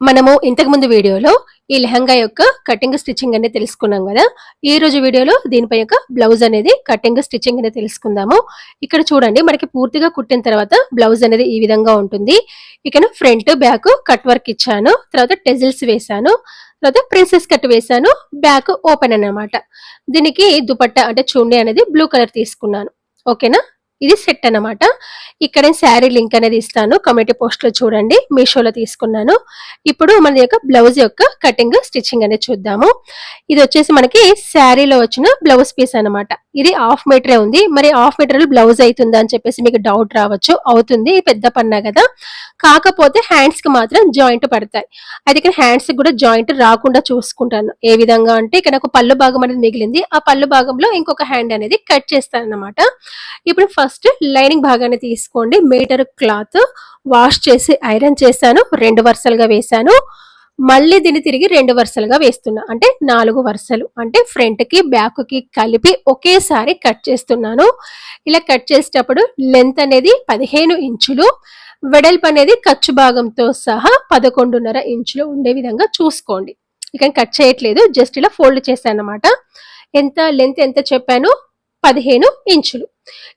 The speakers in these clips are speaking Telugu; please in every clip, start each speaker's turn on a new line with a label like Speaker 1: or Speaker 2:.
Speaker 1: మనము ఇంతకుముందు వీడియోలో ఈ లెహంగా యొక్క కటింగ్ స్టిచ్చింగ్ అనేది తెలుసుకున్నాం కదా. ఈ రోజు వీడియోలో దీనిపై యొక్క బ్లౌజ్ అనేది కటింగ్ స్టిచ్చింగ్ అనేది తెలుసుకుందాము. ఇక్కడ చూడండి మనకి పూర్తిగా కుట్టిన తర్వాత బ్లౌజ్ అనేది ఈ విధంగా ఉంటుంది. ఇక్కడ ఫ్రంట్ బ్యాక్ కట్ వర్క్ ఇచ్చాను. తర్వాత టెజిల్స్ వేశాను. తర్వాత ప్రిన్సెస్ కట్ వేసాను బ్యాక్ ఓపెన్ అన్నమాట. దీనికి దుపట్ట అంటే చూండి అనేది బ్లూ కలర్ తీసుకున్నాను. ఓకేనా? ఇది సెట్ అన్నమాట. ఇక్కడ శారీ లింక్ అనేది ఇస్తాను. కమిటీ పోస్ట్లో చూడండి. మీషోలో తీసుకున్నాను. ఇప్పుడు మన యొక్క బ్లౌజ్ యొక్క కటింగ్ స్టిచ్చింగ్ అనేది చూద్దాము. ఇది వచ్చేసి మనకి శారీలో వచ్చిన బ్లౌజ్ పీస్ అన్నమాట. ఇది హాఫ్ మీటరే ఉంది. మరి హాఫ్ మీటర్లో బ్లౌజ్ అవుతుందా అని చెప్పేసి మీకు డౌట్ రావచ్చు. అవుతుంది. పెద్ద పన్నా కదా. కాకపోతే హ్యాండ్స్కి మాత్రం జాయింట్ పడతాయి. అయితే ఇక్కడ హ్యాండ్స్ కూడా జాయింట్ రాకుండా చూసుకుంటాను. ఏ విధంగా అంటే ఇక్కడ ఒక పళ్ళు భాగం అనేది మిగిలింది. ఆ పళ్ళు భాగంలో ఇంకొక హ్యాండ్ అనేది కట్ చేస్తాను అనమాట ఇప్పుడు ఫస్ట్ ఫస్ట్ లైనింగ్ భాగాన్ని తీసుకోండి. మీటర్ క్లాత్ వాష్ చేసి ఐరన్ చేశాను. రెండు వరుసలుగా వేశాను. మళ్ళీ దీన్ని తిరిగి రెండు వరుసలుగా వేస్తున్నా. అంటే నాలుగు వరుసలు. అంటే ఫ్రంట్కి బ్యాక్కి కలిపి ఒకేసారి కట్ చేస్తున్నాను. ఇలా కట్ చేసేటప్పుడు లెంత్ అనేది పదిహేను ఇంచులు. వెడల్పు అనేది ఖర్చు భాగంతో సహా పదకొండున్నర ఇంచులు ఉండే విధంగా చూసుకోండి. ఇక కట్ చేయట్లేదు. జస్ట్ ఇలా ఫోల్డ్ చేశాను అనమాట ఎంత లెంత్ ఎంత చెప్పాను? పదిహేను ఇంచులు.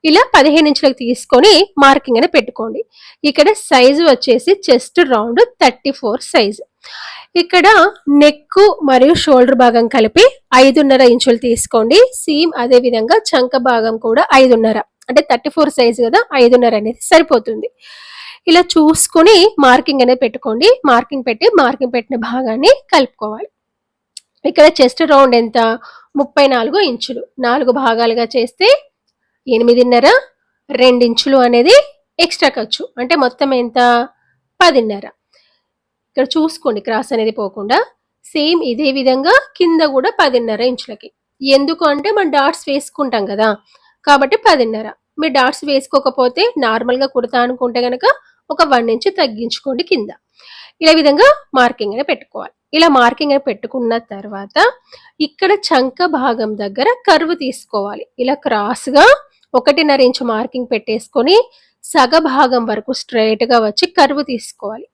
Speaker 1: ఇలా పదిహేను ఇంచులకు తీసుకొని మార్కింగ్ అని పెట్టుకోండి. ఇక్కడ సైజు వచ్చేసి chest round thirty four size. ఇక్కడ నెక్ మరియు షోల్డర్ భాగం కలిపి ఐదున్నర ఇంచులు తీసుకోండి. సేమ్ అదే విధంగా చంక భాగం కూడా ఐదున్నర. అంటే థర్టీ ఫోర్ సైజు కదా ఐదున్నర అనేది సరిపోతుంది. ఇలా చూసుకొని మార్కింగ్ అనేది పెట్టుకోండి. మార్కింగ్ పెట్టి మార్కింగ్ పెట్టిన భాగాన్ని కలుపుకోవాలి. ఇక్కడ చెస్ట్ రౌండ్ ఎంత? ముప్పై నాలుగు ఇంచులు. నాలుగు భాగాలుగా చేస్తే ఎనిమిదిన్నర రెండించులు అనేది ఎక్స్ట్రా ఖర్చు. అంటే మొత్తం ఎంత? పదిన్నర. ఇక్కడ చూసుకోండి క్రాస్ అనేది పోకుండా. సేమ్ ఇదే విధంగా కింద కూడా పదిన్నర ఇంచులకి. ఎందుకు అంటే మనం డాట్స్ వేసుకుంటాం కదా. కాబట్టి పదిన్నర. మీరు డాట్స్ వేసుకోకపోతే నార్మల్గా కుడతా అనుకుంటే కనుక ఒక వన్ ఇంచ్ తగ్గించుకోండి కింద. ఇలా విధంగా మార్కింగ్ అనేది పెట్టుకోవాలి. ఇలా మార్కింగ్ అని పెట్టుకున్న తర్వాత ఇక్కడ చంక భాగం దగ్గర కర్వ్ తీసుకోవాలి. ఇలా క్రాస్గా ఒకటిన్నర ఇంచు మార్కింగ్ పెట్టేసుకొని సగ భాగం వరకు స్ట్రైట్గా వచ్చి కర్వ్ తీసుకోవాలి.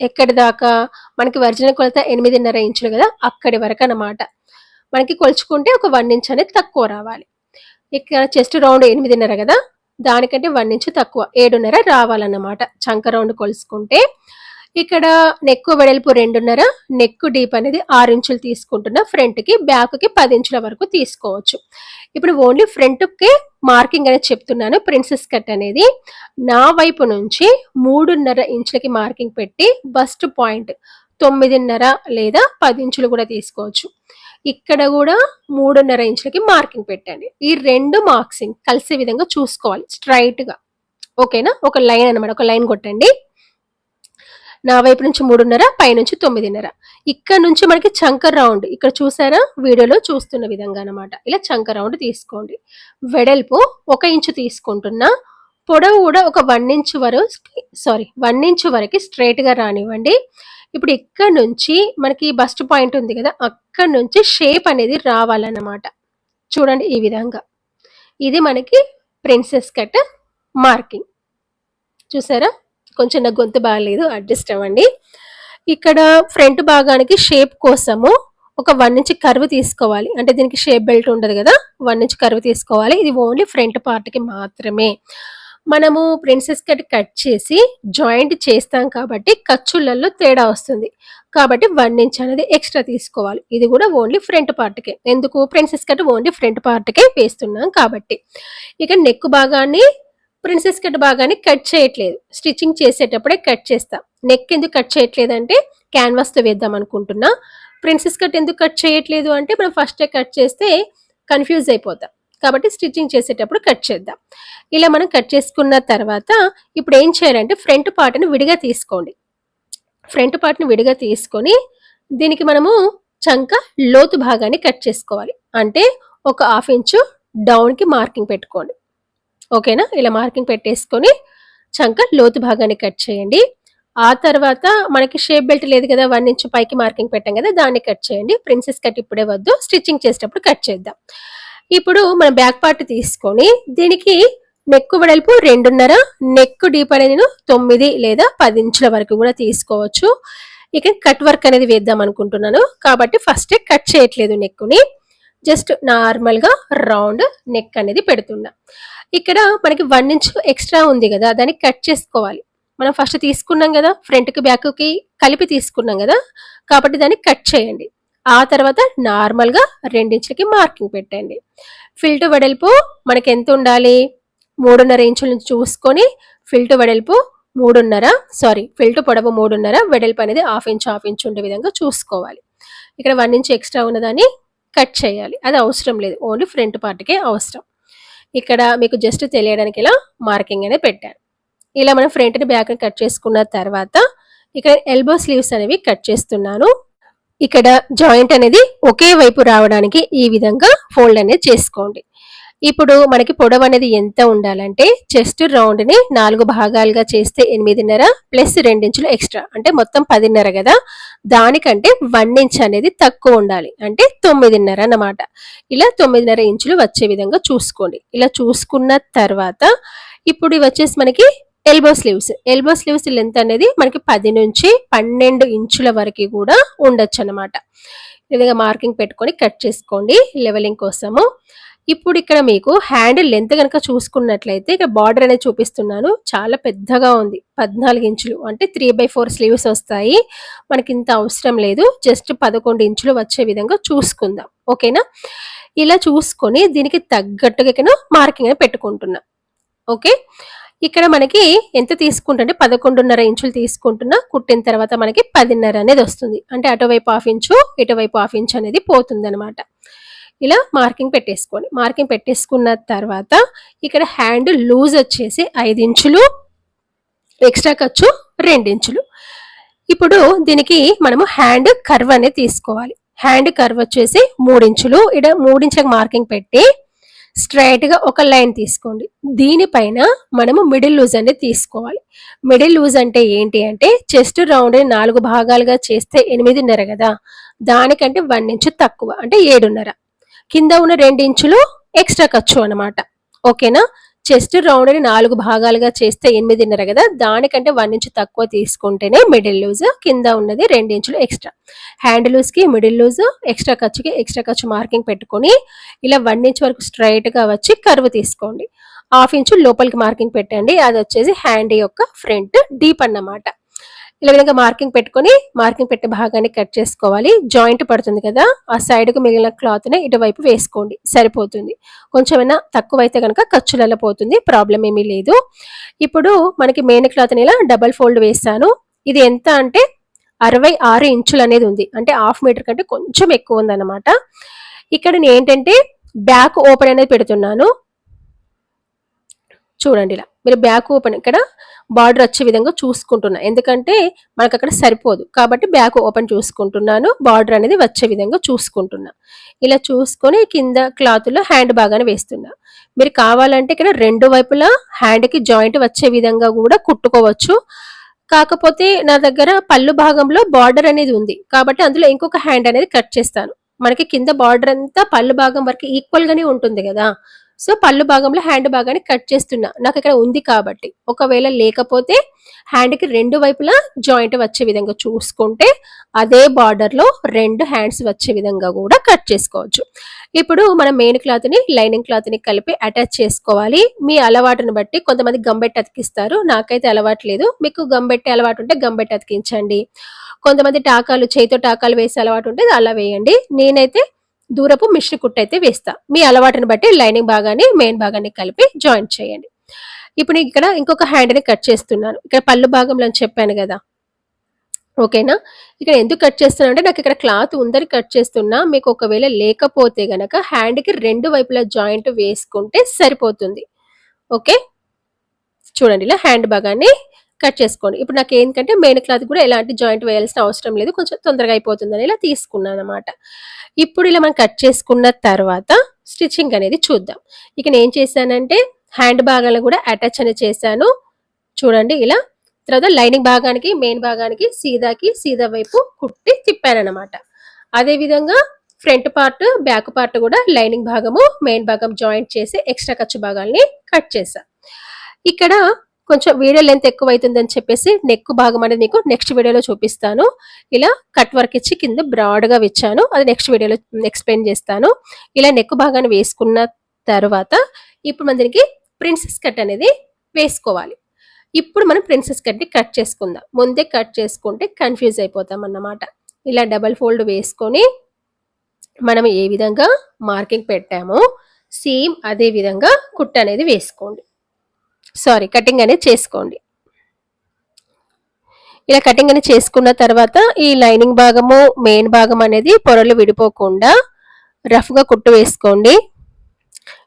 Speaker 1: ఎక్కడి దాకా? మనకి ఒరిజినల్ కొలత ఎనిమిదిన్నర ఇంచులు కదా అక్కడి వరకు అన్నమాట. మనకి కొలుచుకుంటే ఒక వన్ ఇంచ్ అనేది తక్కువ రావాలి. ఇక్కడ చెస్ట్ రౌండ్ ఎనిమిదిన్నర కదా దానికంటే వన్ ఇంచ్ తక్కువ ఏడున్నర రావాలన్నమాట. చంక రౌండ్ కొలుసుకుంటే ఇక్కడ నెక్ వెడల్పు రెండున్నర నెక్ డీప్ అనేది ఆరు ఇంచులు తీసుకుంటున్నా ఫ్రంట్కి బ్యాక్కి పది ఇంచుల వరకు తీసుకోవచ్చు. ఇప్పుడు ఓన్లీ ఫ్రంట్కి మార్కింగ్ అనేది చెప్తున్నాను ప్రిన్సెస్ కట్ అనేది. నా వైపు నుంచి మూడున్నర ఇంచులకి మార్కింగ్ పెట్టి బస్ట్ పాయింట్ తొమ్మిదిన్నర లేదా పది ఇంచులు కూడా తీసుకోవచ్చు. ఇక్కడ కూడా మూడున్నర ఇంచులకి మార్కింగ్ పెట్టండి. ఈ రెండు మార్క్సింగ్ కలిసే విధంగా చూసుకోవాలి స్ట్రైట్గా. ఓకేనా? ఒక లైన్ అనమాట ఒక లైన్ కొట్టండి. నా వైపు నుంచి మూడున్నర పైనుంచి తొమ్మిదిన్నర. ఇక్కడ నుంచి మనకి చంక రౌండ్. ఇక్కడ చూసారా? వీడియోలో చూస్తున్న విధంగా అనమాట ఇలా చంక రౌండ్ తీసుకోండి. వెడల్పు ఒక ఇంచు తీసుకుంటున్నా. పొడవు కూడా ఒక వన్ ఇంచ్ వరకు సారీ వన్ ఇంచ్ వరకు స్ట్రైట్గా రానివ్వండి. ఇప్పుడు ఇక్కడ నుంచి మనకి బస్ట్ పాయింట్ ఉంది కదా అక్కడ నుంచి షేప్ అనేది రావాలన్నమాట. చూడండి ఈ విధంగా. ఇది మనకి ప్రిన్సెస్ కట్ మార్కింగ్. చూసారా? కొంచెం నా గొంతు బాగాలేదు అడ్జస్ట్ అవ్వండి. ఇక్కడ ఫ్రంట్ భాగానికి షేప్ కోసము ఒక వన్ ఇంచ్ కర్వ్ తీసుకోవాలి. అంటే దీనికి షేప్ బెల్ట్ ఉండదు కదా వన్ ఇంచ్ కర్వ్ తీసుకోవాలి. ఇది ఓన్లీ ఫ్రంట్ పార్ట్కి మాత్రమే. మనము ప్రిన్సెస్ కట్ కట్ చేసి జాయింట్ చేస్తాం కాబట్టి ఖర్చులలో తేడా వస్తుంది. కాబట్టి వన్ ఇంచ్ అనేది ఎక్స్ట్రా తీసుకోవాలి. ఇది కూడా ఓన్లీ ఫ్రంట్ పార్ట్కే ఎందుకు? ప్రిన్సెస్ కట్ ఓన్లీ ఫ్రంట్ పార్ట్కే వేస్తున్నాం కాబట్టి. ఇక నెక్ భాగాన్ని ప్రిన్సెస్ కట్ బాగానే కట్ చేయట్లేదు. స్టిచ్చింగ్ చేసేటప్పుడే కట్ చేస్తాం. నెక్ ఎందుకు కట్ చేయట్లేదు అంటే క్యాన్వాస్తో వేద్దాం అనుకుంటున్నా. ప్రిన్సెస్ కట్ ఎందుకు కట్ చేయట్లేదు అంటే మనం ఫస్టే కట్ చేస్తే కన్ఫ్యూజ్ అయిపోతాం. కాబట్టి స్టిచ్చింగ్ చేసేటప్పుడు కట్ చేద్దాం. ఇలా మనం కట్ చేసుకున్న తర్వాత ఇప్పుడు ఏం చేయాలంటే ఫ్రంట్ పార్ట్ని విడిగా తీసుకోండి. ఫ్రంట్ పార్ట్ని విడిగా తీసుకొని దీనికి మనము చంక లోతు భాగాన్ని కట్ చేసుకోవాలి. అంటే ఒక హాఫ్ ఇంచు డౌన్కి మార్కింగ్ పెట్టుకోండి. ఓకేనా? ఇలా మార్కింగ్ పెట్టేసుకొని చంక లోతు భాగాన్ని కట్ చేయండి. ఆ తర్వాత మనకి షేప్ బెల్ట్ లేదు కదా వన్ ఇంచ్ పైకి మార్కింగ్ పెట్టాం కదా దాన్ని కట్ చేయండి. ప్రిన్సెస్ కట్ ఇప్పుడే వద్దు స్టిచ్చింగ్ చేసేటప్పుడు కట్ చేద్దాం. ఇప్పుడు మన బ్యాక్ పార్ట్ తీసుకొని దీనికి నెక్ వెడల్పు రెండున్నర నెక్ డీప్ అనేది నేను తొమ్మిది లేదా పది ఇంచుల వరకు కూడా తీసుకోవచ్చు. ఇక కట్ వర్క్ అనేది వేద్దాం అనుకుంటున్నాను. కాబట్టి ఫస్ట్ కట్ చేయట్లేదు నెక్కుని. జస్ట్ నార్మల్గా రౌండ్ నెక్ అనేది పెడుతున్నా. ఇక్కడ మనకి వన్ ఇంచ్ ఎక్స్ట్రా ఉంది కదా దాన్ని కట్ చేసుకోవాలి. మనం ఫస్ట్ తీసుకున్నాం కదా ఫ్రంట్కి బ్యాక్కి కలిపి తీసుకున్నాం కదా కాబట్టి దాన్ని కట్ చేయండి. ఆ తర్వాత నార్మల్గా రెండించులకి మార్కింగ్ పెట్టండి. ఫిల్ట్ వెడల్పు మనకి ఎంత ఉండాలి? మూడున్నర ఇంచుల నుంచి చూసుకొని ఫిల్ట్ వెడల్పు మూడున్నర సారీ ఫిల్ట్ పొడవు మూడున్నర వెడల్పు అనేది హాఫ్ ఇంచ్ హాఫ్ ఇంచ్ ఉండే విధంగా చూసుకోవాలి. ఇక్కడ వన్ ఇంచ్ ఎక్స్ట్రా ఉన్నదాన్ని కట్ చేయాలి. అది అవసరం లేదు. ఓన్లీ ఫ్రంట్ పార్ట్కే అవసరం. ఇక్కడ మీకు జస్ట్ తెలియడానికి ఇలా మార్కింగ్ అనేది పెట్టాను ఇలా మనం ఫ్రంట్ని బ్యాక్ని కట్ చేసుకున్న తర్వాత ఇక్కడ ఎల్బో స్లీవ్స్ అనేవి కట్ చేస్తున్నాను. ఇక్కడ జాయింట్ అనేది ఒకే వైపు రావడానికి ఈ విధంగా ఫోల్డ్ అనేది చేసుకోండి. ఇప్పుడు మనకి పొడవు అనేది ఎంత ఉండాలంటే చెస్ట్ రౌండ్ని నాలుగు భాగాలుగా చేస్తే ఎనిమిదిన్నర ప్లస్ రెండించులు ఎక్స్ట్రా. అంటే మొత్తం పదిన్నర కదా? దానికంటే వన్ ఇంచ్ అనేది తక్కువ ఉండాలి. అంటే తొమ్మిదిన్నర అన్నమాట. ఇలా తొమ్మిదిన్నర ఇంచులు వచ్చే విధంగా చూసుకోండి. ఇలా చూసుకున్న తర్వాత ఇప్పుడు ఇవి వచ్చేసి మనకి elbow sleeves elbow sleeves length అనేది మనకి పది నుంచి పన్నెండు ఇంచుల వరకు కూడా ఉండొచ్చు అనమాట ఈ విధంగా మార్కింగ్ పెట్టుకొని కట్ చేసుకోండి. లెవెలింగ్ కోసము. ఇప్పుడు ఇక్కడ మీకు హ్యాండిల్ లెంత్ కనుక చూసుకున్నట్లయితే ఇక్కడ బార్డర్ అనేది చూపిస్తున్నాను. చాలా పెద్దగా ఉంది. పద్నాలుగు ఇంచులు అంటే త్రీ బై ఫోర్ స్లీవ్స్ వస్తాయి. మనకి ఇంత అవసరం లేదు. జస్ట్ పదకొండు ఇంచులు వచ్చే విధంగా చూసుకుందాం. ఓకేనా? ఇలా చూసుకొని దీనికి తగ్గట్టుగా మార్కింగ్ అని పెట్టుకుంటున్నా. ఓకే? ఇక్కడ మనకి ఎంత తీసుకుంటుంటే పదకొండున్నర ఇంచులు తీసుకుంటున్నా. కుట్టిన తర్వాత మనకి పదిన్నర అనేది వస్తుంది. అంటే అటువైపు హాఫ్ ఇంచు ఇటువైపు హాఫ్ ఇంచు అనేది పోతుంది అనమాట ఇలా మార్కింగ్ పెట్టేసుకోండి. మార్కింగ్ పెట్టేసుకున్న తర్వాత ఇక్కడ హ్యాండ్ లూజ్ వచ్చేసి ఐదు ఇంచులు ఎక్స్ట్రా ఖర్చు ఇంచులు. ఇప్పుడు దీనికి మనము హ్యాండ్ కర్వ్ అనేది తీసుకోవాలి. హ్యాండ్ కర్వ్ వచ్చేసి మూడించులు ఇక్కడ మూడించులకు మార్కింగ్ పెట్టి స్ట్రైట్గా ఒక లైన్ తీసుకోండి. దీనిపైన మనము మిడిల్ లూజ్ అనేది తీసుకోవాలి. మిడిల్ లూజ్ అంటే ఏంటి అంటే చెస్ట్ రౌండ్ నాలుగు భాగాలుగా చేస్తే ఎనిమిదిన్నర కదా. దానికంటే వన్ ఇంచు తక్కువ అంటే ఏడున్నర. కింద ఉన్న రెండు ఇంచులు ఎక్స్ట్రా ఖర్చు అనమాట ఓకేనా? చెస్ట్ రౌండ్ని నాలుగు భాగాలుగా చేస్తే ఎనిమిదిన్నర కదా? దానికంటే వన్ ఇంచు తక్కువ తీసుకుంటేనే మిడిల్ లూజ్ కింద ఉన్నది రెండు ఇంచులు ఎక్స్ట్రా. హ్యాండ్ లూజ్కి మిడిల్ లూజ్ ఎక్స్ట్రా ఖర్చుకి ఎక్స్ట్రా ఖర్చు మార్కింగ్ పెట్టుకొని ఇలా వన్ ఇంచ్ వరకు స్ట్రైట్గా వచ్చి కర్వ్ తీసుకోండి. హాఫ్ ఇంచు లోపలికి మార్కింగ్ పెట్టండి. అది వచ్చేసి హ్యాండ్ యొక్క ఫ్రంట్ డీప్ అన్నమాట. ఇలా విధంగా మార్కింగ్ పెట్టుకొని మార్కింగ్ పెట్టే భాగాన్ని కట్ చేసుకోవాలి. జాయింట్ పడుతుంది కదా ఆ సైడ్కు మిగిలిన క్లాత్ని ఇటువైపు వేసుకోండి. సరిపోతుంది. కొంచెమైనా తక్కువ అయితే కనుక ఖర్చులలో పోతుంది. ప్రాబ్లం ఏమీ లేదు. ఇప్పుడు మనకి మెయిన్ క్లాత్ని ఇలా డబల్ ఫోల్డ్ వేస్తాను ఇది ఎంత అంటే అరవై ఆరు ఇంచులు అనేది ఉంది. అంటే హాఫ్ మీటర్ కంటే కొంచెం ఎక్కువ ఉందన్నమాట. ఇక్కడ నేను ఏంటంటే బ్యాక్ ఓపెన్ అనేది పెడుతున్నాను. చూడండి ఇలా. మీరు బ్యాక్ ఓపెన్ ఇక్కడ బార్డర్ వచ్చే విధంగా చూసుకుంటున్నా. ఎందుకంటే మనకు అక్కడ సరిపోదు. కాబట్టి బ్యాక్ ఓపెన్ చూసుకుంటున్నాను. బార్డర్ అనేది వచ్చే విధంగా చూసుకుంటున్నా. ఇలా చూసుకొని కింద క్లాత్లో హ్యాండ్ బాగానే వేస్తున్నా. మీరు కావాలంటే ఇక్కడ రెండు వైపులా హ్యాండ్కి జాయింట్ వచ్చే విధంగా కూడా కుట్టుకోవచ్చు. కాకపోతే నా దగ్గర పళ్ళు భాగంలో బార్డర్ అనేది ఉంది. కాబట్టి అందులో ఇంకొక హ్యాండ్ అనేది కట్ చేస్తాను. మనకి కింద బార్డర్ అంతా పళ్ళు భాగం వరకు ఈక్వల్ గానే ఉంటుంది కదా. సో పళ్ళు భాగంలో హ్యాండ్ భాగాన్ని కట్ చేస్తున్నా. నాకు ఇక్కడ ఉంది కాబట్టి. ఒకవేళ లేకపోతే హ్యాండ్కి రెండు వైపులా జాయింట్ వచ్చే విధంగా చూసుకుంటే అదే బార్డర్లో రెండు హ్యాండ్స్ వచ్చే విధంగా కూడా కట్ చేసుకోవచ్చు. ఇప్పుడు మనం మెయిన్ క్లాత్ని లైనింగ్ క్లాత్ని కలిపి అటాచ్ చేసుకోవాలి. మీ అలవాటుని బట్టి కొంతమంది గంబెట్టి అతికిస్తారు. నాకైతే అలవాటు లేదు. మీకు గంబెట్టి అలవాటు ఉంటే గంబెట్టి అతికించండి. కొంతమంది టాకాలు చేతితో టాకాలు వేసే అలవాటు ఉంటే అలా వేయండి. నేనైతే దూరపు మిషన్ కుట్టు అయితే వేస్తా. మీ అలవాటుని బట్టి లైనింగ్ భాగాన్ని మెయిన్ భాగాన్ని కలిపి జాయింట్ చేయండి. ఇప్పుడు ఇక్కడ ఇంకొక హ్యాండ్ని కట్ చేస్తున్నాను. ఇక్కడ పళ్ళు భాగంలో చెప్పాను కదా. ఓకేనా? ఇక్కడ ఎందుకు కట్ చేస్తున్నా అంటే నాకు ఇక్కడ క్లాత్ ఉందని కట్ చేస్తున్నా. మీకు ఒకవేళ లేకపోతే గనక హ్యాండ్కి రెండు వైపులా జాయింట్ వేసుకుంటే సరిపోతుంది. ఓకే? చూడండి ఇలా హ్యాండ్ భాగాన్ని కట్ చేసుకోండి. ఇప్పుడు నాకు ఏంటంటే మెయిన్ క్లాత్ కూడా ఎలాంటి జాయింట్ వేయాల్సిన అవసరం లేదు. కొంచెం తొందరగా అయిపోతుందని ఇలా తీసుకున్నాను అనమాట ఇప్పుడు ఇలా మనం కట్ చేసుకున్న తర్వాత స్టిచ్చింగ్ అనేది చూద్దాం. ఇక నేను ఏం చేశానంటే హ్యాండ్ భాగాలను కూడా అటాచ్ అనేది చేశాను. చూడండి ఇలా. తర్వాత లైనింగ్ భాగానికి మెయిన్ భాగానికి సీదాకి సీదా వైపు కుట్టి తిప్పానమాట అదే విధంగా ఫ్రంట్ పార్ట్ బ్యాక్ పార్ట్ కూడా లైనింగ్ భాగము మెయిన్ భాగం జాయింట్ చేసి ఎక్స్ట్రా ఖర్చు భాగాల్ని కట్ చేసా ఇక్కడ కొంచెం వీడియో లెంత్ ఎక్కువ అవుతుందని చెప్పేసి నెక్ భాగం అనేది మీకు నెక్స్ట్ వీడియోలో చూపిస్తాను. ఇలా కట్ వర్క్ ఇచ్చి కింద బ్రాడ్గా ఇచ్చాను అది నెక్స్ట్ వీడియోలో ఎక్స్ప్లెయిన్ చేస్తాను. ఇలా నెక్ భాగాన్ని వేసుకున్న తర్వాత ఇప్పుడు మన దీనికి ప్రిన్సెస్ కట్ అనేది వేసుకోవాలి. ఇప్పుడు మనం ప్రిన్సెస్ కట్ని కట్ చేసుకుందాం. ముందే కట్ చేసుకుంటే కన్ఫ్యూజ్ అయిపోతాం అన్నమాట. ఇలా డబల్ ఫోల్డ్ వేసుకొని మనం ఏ విధంగా మార్కింగ్ పెట్టామో సేమ్ అదే విధంగా కుట్ట అనేది వేసుకోండి. సారీ కటింగ్ అనేది చేసుకోండి. ఇలా కటింగ్ అనేది చేసుకున్న తర్వాత ఈ లైనింగ్ భాగము మెయిన్ భాగం అనేది పొరలు విడిపోకుండా రఫ్గా కుట్టు వేసుకోండి.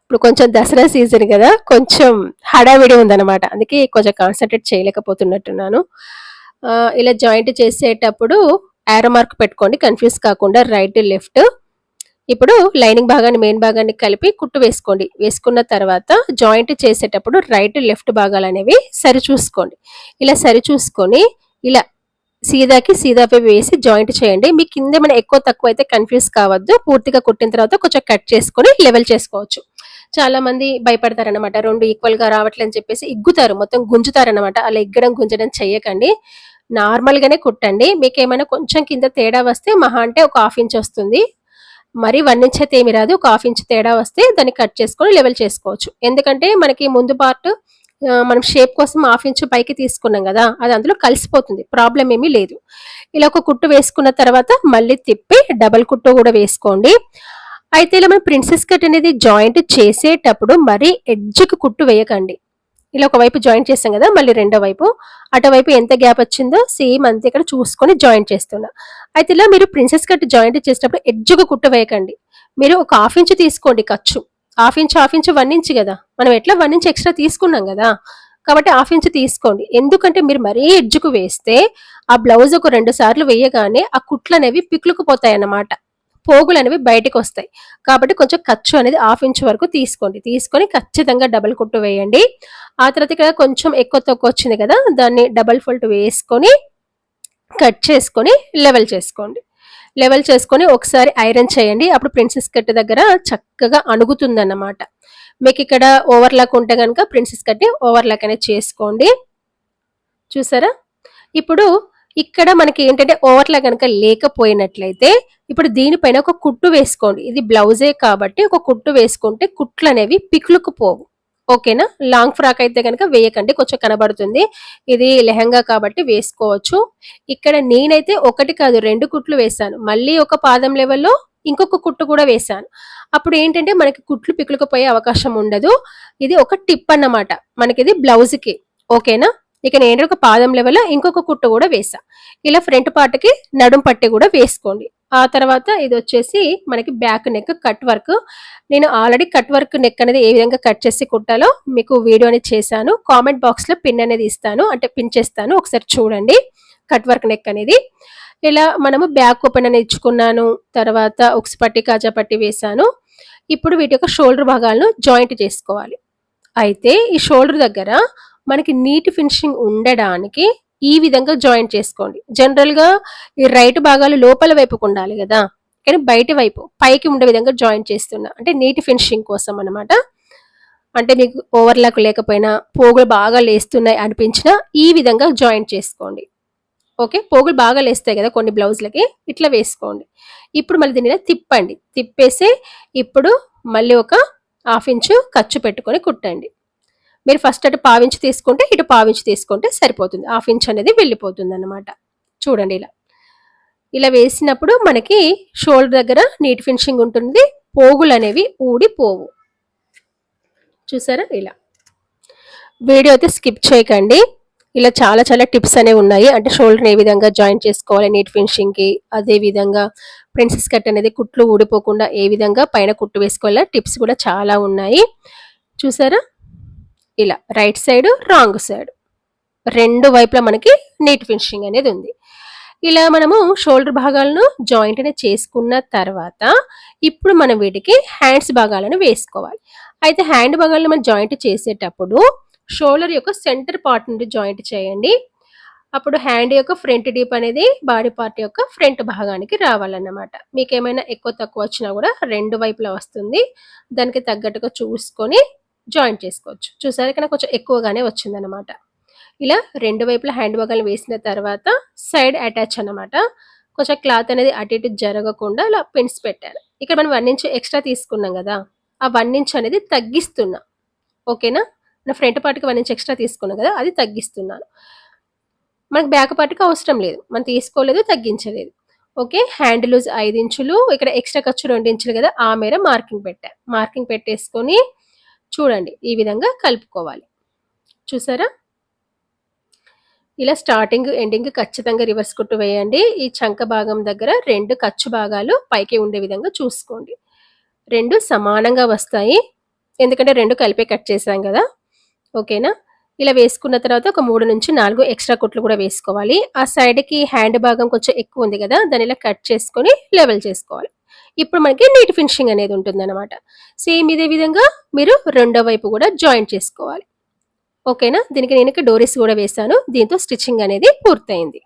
Speaker 1: ఇప్పుడు కొంచెం దసరా సీజన్ కదా కొంచెం హడావిడి ఉందన్నమాట. అందుకే కొంచెం కాన్సన్ట్రేట్ చేయలేకపోతున్నట్టున్నాను. ఇలా జాయింట్ చేసేటప్పుడు యారో మార్క్ పెట్టుకోండి. కన్ఫ్యూజ్ కాకుండా రైట్ లెఫ్ట్ ఇప్పుడు లైనింగ్ భాగాన్ని మెయిన్ భాగాన్ని కలిపి కుట్టు వేసుకోండి. వేసుకున్న తర్వాత జాయింట్ చేసేటప్పుడు రైట్ లెఫ్ట్ భాగాలు అనేవి సరి చూసుకోండి ఇలా సరి చూసుకొని ఇలా సీదాకి సీదాపై వేసి జాయింట్ చేయండి. మీ కింద ఏమైనా ఎక్కువ తక్కువ అయితే కన్ఫ్యూజ్ కావద్దు. పూర్తిగా కుట్టిన తర్వాత కొంచెం కట్ చేసుకొని లెవెల్ చేసుకోవచ్చు. చాలా మంది భయపడతారనమాట రెండు ఈక్వల్గా రావట్లేదని చెప్పేసి ఇగ్గుతారు. మొత్తం గుంజుతారనమాట అలా ఇగ్గడం గుంజడం చెయ్యకండి. నార్మల్ గానే కుట్టండి. మీకు ఏమైనా కొంచెం కింద తేడా వస్తే మహా అంటే ఒక హాఫ్ ఇంచ్ వస్తుంది. మరి వన్ ఇంచ్ అయితే ఏమి రాదు. ఒక హాఫ్ ఇంచ్ తేడా వస్తే దాన్ని కట్ చేసుకొని లెవెల్ చేసుకోవచ్చు. ఎందుకంటే మనకి ముందు పార్ట్ మనం షేప్ కోసం హాఫ్ ఇంచ్ పైకి తీసుకున్నాం కదా అది అందులో కలిసిపోతుంది. ప్రాబ్లం ఏమీ లేదు. ఇలా ఒక కుట్టు వేసుకున్న తర్వాత మళ్ళీ తిప్పి డబల్ కుట్టు కూడా వేసుకోండి. అయితే ఇలా మనం ప్రిన్సెస్ కట్ అనేది జాయింట్ చేసేటప్పుడు మరి ఎడ్జ్కి కుట్టు వేయకండి. ఇలా ఒకవైపు జాయింట్ చేసాం కదా మళ్ళీ రెండో వైపు. అటువైపు ఎంత గ్యాప్ వచ్చిందో సేమ్ అంతే ఇక్కడ చూసుకొని జాయింట్ చేస్తున్నా. అయితే ఇలా మీరు ప్రిన్సెస్ కట్ జాయింట్ చేసేటప్పుడు ఎడ్జ్కు కుట్టు వేయకండి మీరు ఒక హాఫ్ ఇంచ్ తీసుకోండి ఖర్చు. Half inch half inch one inch కదా. మనం ఎట్లా వన్ ఇంచ్ ఎక్స్ట్రా తీసుకున్నాం కదా. కాబట్టి హాఫ్ ఇంచ్ తీసుకోండి. ఎందుకంటే మీరు మరీ ఎడ్జ్కు వేస్తే ఆ బ్లౌజ్ ఒక రెండు సార్లు వేయగానే ఆ కుట్లు అనేవి పిక్లుకు పోతాయి అన్నమాట పోగులు అనేవి బయటకు వస్తాయి. కాబట్టి కొంచెం ఖర్చు అనేది హాఫ్ ఇంచ్ వరకు తీసుకోండి. తీసుకొని ఖచ్చితంగా డబల్ కుట్టు వేయండి. ఆ తర్వాత ఇక్కడ కొంచెం ఎక్కువ తక్కువ వచ్చింది కదా దాన్ని డబల్ ఫోల్ట్ వేసుకొని కట్ చేసుకొని లెవెల్ చేసుకోండి. లెవెల్ చేసుకొని ఒకసారి ఐరన్ చేయండి. అప్పుడు ప్రిన్సెస్ కట్ దగ్గర చక్కగా అణుగుతుంది అన్నమాట మీకు ఇక్కడ ఓవర్లాక్ ఉంటే కనుక ప్రిన్సెస్ కట్ ఓవర్లాక్ అనేది చేసుకోండి. చూసారా? ఇప్పుడు ఇక్కడ మనకి ఏంటంటే ఓవర్లా కనుక లేకపోయినట్లయితే ఇప్పుడు దీనిపైన ఒక కుట్టు వేసుకోండి. ఇది బ్లౌజే కాబట్టి ఒక కుట్టు వేసుకుంటే కుట్లు అనేవి పిక్లుకు పోవు. ఓకేనా? లాంగ్ ఫ్రాక్ అయితే కనుక వేయకండి. కొంచెం కనబడుతుంది. ఇది లెహంగా కాబట్టి వేసుకోవచ్చు. ఇక్కడ నేనైతే ఒకటి కాదు రెండు కుట్లు వేసాను మళ్ళీ ఒక పాదం లెవెల్లో ఇంకొక కుట్టు కూడా వేసాను అప్పుడు ఏంటంటే మనకి కుట్లు పిక్కులుకుపోయే అవకాశం ఉండదు. ఇది ఒక టిప్ అన్నమాట. మనకి ఇది బ్లౌజ్కి. ఓకేనా? ఇక నేను ఒక పాదం లెవెల్ ఇంకొక కుట్టు కూడా వేసా ఇలా ఫ్రంట్ పార్ట్కి నడుం పట్టి కూడా వేసుకోండి. ఆ తర్వాత ఇది వచ్చేసి మనకి బ్యాక్ నెక్ కట్ వర్క్. నేను ఆల్రెడీ కట్ వర్క్ నెక్ అనేది ఏ విధంగా కట్ చేసి కుట్టాలో మీకు వీడియో అనేది చేశాను. కామెంట్ బాక్స్లో పిన్ అనేది ఇస్తాను. అంటే పిన్ చేస్తాను. ఒకసారి చూడండి కట్ వర్క్ నెక్ అనేది. ఇలా మనము బ్యాక్ ఓపెన్ అనేది ఇచ్చుకున్నాను. తర్వాత ఉక్స్ పట్టి కాజా పట్టి వేశాను. ఇప్పుడు వీటి యొక్క షోల్డర్ భాగాలను జాయింట్ చేసుకోవాలి. అయితే ఈ షోల్డర్ దగ్గర మనకి నీట్ ఫినిషింగ్ ఉండడానికి ఈ విధంగా జాయింట్ చేసుకోండి. జనరల్గా ఈ రైట్ భాగాలు లోపల వైపుకు ఉండాలి కదా. కానీ బయట వైపు పైకి ఉండే విధంగా జాయింట్ చేస్తున్నా. అంటే నీట్ ఫినిషింగ్ కోసం అనమాట అంటే మీకు ఓవర్లాక్ లేకపోయినా పోగులు బాగా లేస్తున్నాయి అనిపించినా ఈ విధంగా జాయింట్ చేసుకోండి. ఓకే? పోగులు బాగా లేస్తాయి కదా కొన్ని బ్లౌజ్లకి. ఇట్లా వేసుకోండి. ఇప్పుడు మళ్ళీ దీని తిప్పండి. తిప్పేసి ఇప్పుడు మళ్ళీ ఒక హాఫ్ ఇంచు ఖర్చు పెట్టుకొని కుట్టండి. మీరు ఫస్ట్ అటు పావించి తీసుకుంటే ఇటు పావించి తీసుకుంటే సరిపోతుంది. హాఫ్ ఇంచ్ అనేది వెళ్ళిపోతుంది అనమాట చూడండి ఇలా. ఇలా వేసినప్పుడు మనకి షోల్డర్ దగ్గర నీట్ ఫినిషింగ్ ఉంటుంది. పోగులు అనేవి ఊడిపోవు. చూసారా? ఇలా. వీడియో అయితే స్కిప్ చేయకండి. ఇలా చాలా చాలా టిప్స్ అనేవి ఉన్నాయి. అంటే షోల్డర్ని ఏ విధంగా జాయిన్ చేసుకోవాలి నీట్ ఫినిషింగ్కి అదే విధంగా ప్రిన్సెస్ కట్ అనేది కుట్లు ఊడిపోకుండా ఏ విధంగా పైన కుట్టు వేసుకోవాలి టిప్స్ కూడా చాలా ఉన్నాయి. చూసారా? ఇలా రైట్ సైడ్ రాంగ్ సైడ్ రెండు వైపులా మనకి నీట్ ఫినిషింగ్ అనేది ఉంది. ఇలా మనము షోల్డర్ భాగాలను జాయింట్ అనేది చేసుకున్న తర్వాత ఇప్పుడు మనం వీటికి హ్యాండ్స్ భాగాలను వేసుకోవాలి. అయితే హ్యాండ్ భాగాలను మనం జాయింట్ చేసేటప్పుడు షోల్డర్ యొక్క సెంటర్ పార్ట్ నుండి జాయింట్ చేయండి. అప్పుడు హ్యాండ్ యొక్క ఫ్రంట్ డీప్ అనేది బాడీ పార్ట్ యొక్క ఫ్రంట్ భాగానికి రావాలన్నమాట. మీకు ఏమైనా ఎక్కువ తక్కువ వచ్చినా కూడా రెండు వైపులా వస్తుంది. దానికి తగ్గట్టుగా చూసుకొని జాయింట్ చేసుకోవచ్చు. చూసారు? కానీ కొంచెం ఎక్కువగానే వచ్చిందనమాట ఇలా రెండు వైపులా హ్యాండ్ బగల్ వేసిన తర్వాత సైడ్ అటాచ్ అన్నమాట. కొంచెం క్లాత్ అనేది అటు ఇటు జరగకుండా ఇలా పిన్స్ పెట్టాను. ఇక్కడ మనం వన్ ఇంచ్ ఎక్స్ట్రా తీసుకున్నాం కదా? ఆ వన్ ఇంచ్ అనేది తగ్గిస్తున్నా. ఓకేనా? నా ఫ్రంట్ పార్ట్కి వన్ ఇంచ్ ఎక్స్ట్రా తీసుకున్నాం కదా? అది తగ్గిస్తున్నాను. మనకు బ్యాక్ పార్ట్కి అవసరం లేదు. మనం తీసుకోలేదు తగ్గించలేదు. ఓకే? హ్యాండ్ లూజ్ ఐదు ఇంచులు. ఇక్కడ ఎక్స్ట్రా ఖర్చు రెండు ఇంచులు కదా? ఆ మేర మార్కింగ్ పెట్టా. మార్కింగ్ పెట్టేసుకొని చూడండి ఈ విధంగా కలుపుకోవాలి. చూసారా? ఇలా స్టార్టింగ్ ఎండింగ్ ఖచ్చితంగా రివర్స్ కుట్టు వేయండి. ఈ చంక భాగం దగ్గర రెండు ఖర్చు భాగాలు పైకి ఉండే విధంగా చూసుకోండి. రెండు సమానంగా వస్తాయి. ఎందుకంటే రెండు కలిపే కట్ చేసాం కదా. ఓకేనా? ఇలా వేసుకున్న తర్వాత ఒక మూడు నుంచి నాలుగు ఎక్స్ట్రా కుట్లు కూడా వేసుకోవాలి. ఆ సైడ్కి హ్యాండ్ భాగం కొంచెం ఎక్కువ ఉంది కదా దాని ఇలా కట్ చేసుకొని లెవెల్ చేసుకోవాలి. ఇప్పుడు మనకి నీట్ ఫినిషింగ్ అనేది ఉంటుంది అనమాట సేమ్ ఇదే విధంగా మీరు రెండో వైపు కూడా జాయింట్ చేసుకోవాలి. ఓకేనా దీనికి నేను డోరీస్ కూడా వేసాను దీంతో స్టిచ్చింగ్ అనేది పూర్తయింది.